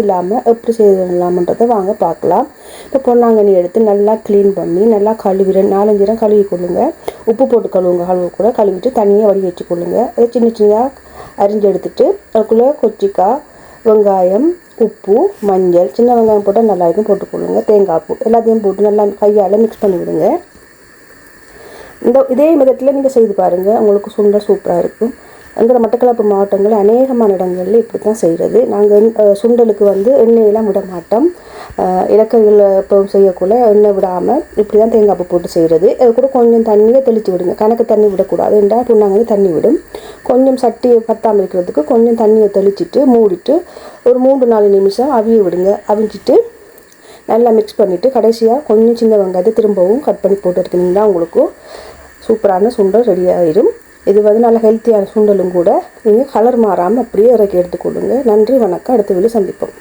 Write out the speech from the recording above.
இல்லாமல் எப்படி செய்யலாம்ன்றதை வாங்க பார்க்கலாம். இப்போ பொன்னாங்கண்ணி எடுத்து நல்லா க்ளீன் பண்ணி நல்லா கழுவி ரெண்டு நாலஞ்சு நேரம் கழுவி கொள்ளுங்க. உப்பு போட்டு கழுவுங்க கழுவு கூட கழுவிட்டு தண்ணியை வடி வச்சு கொள்ளுங்க. அதை சின்ன சின்னதாக அரிஞ்சு எடுத்துட்டு அதுக்குள்ளே கொச்சிக்காய் வெங்காயம் உப்பு மஞ்சள் சின்ன வெங்காயம் போட்டால் நல்லா இருக்கும் போட்டுக்கொள்ளுங்க தேங்காய் பூ எல்லாத்தையும் போட்டு நல்லா கையால் மிக்ஸ் பண்ணி விடுங்க. இந்த இதே விதத்தில் நீங்கள் செய்து பாருங்கள் உங்களுக்கு சுண்டல் சூப்பராக இருக்கும். எங்களோட மட்டக்களப்பு மாவட்டங்களில் அநேகமான இடங்களில் இப்படி தான் செய்கிறது நாங்கள் சுண்டலுக்கு வந்து எண்ணெயெல்லாம் விட மாட்டோம். இலக்கைகள் இப்போ செய்யக்குள்ள எண்ணெய் விடாமல் இப்படி தான் தேங்காய் பூ போட்டு செய்கிறது. அது கூட கொஞ்சம் தண்ணியை தெளித்து விடுங்க. கணக்கு தண்ணி விடக்கூடாது. என்றால் புண்ணாங்கண்ணி தண்ணி விடும். கொஞ்சம் சட்டி பத்தாமல் இருக்கிறதுக்கு கொஞ்சம் தண்ணியை தெளிச்சிட்டு மூடிட்டு ஒரு மூன்று நாலு நிமிஷம் அவிய விடுங்க. அவிஞ்சிட்டு நல்லா மிக்ஸ் பண்ணிவிட்டு கடைசியாக கொஞ்சம் சின்ன வெங்காயத்தை திரும்பவும் கட் பண்ணி போட்டு எடுத்தீங்கன்னா உங்களுக்கு சூப்பரான சுண்டல் ரெடி ஆயிடும் இது வந்து நல்ல ஹெல்த்தியான சுண்டலும் கூட. நீங்கள் கலர் மாறாமல் அப்படியே இறக்கி எடுத்துக்கொள்ளுங்க. நன்றி வணக்கம். அடுத்த வீடியோ சந்திப்போம்.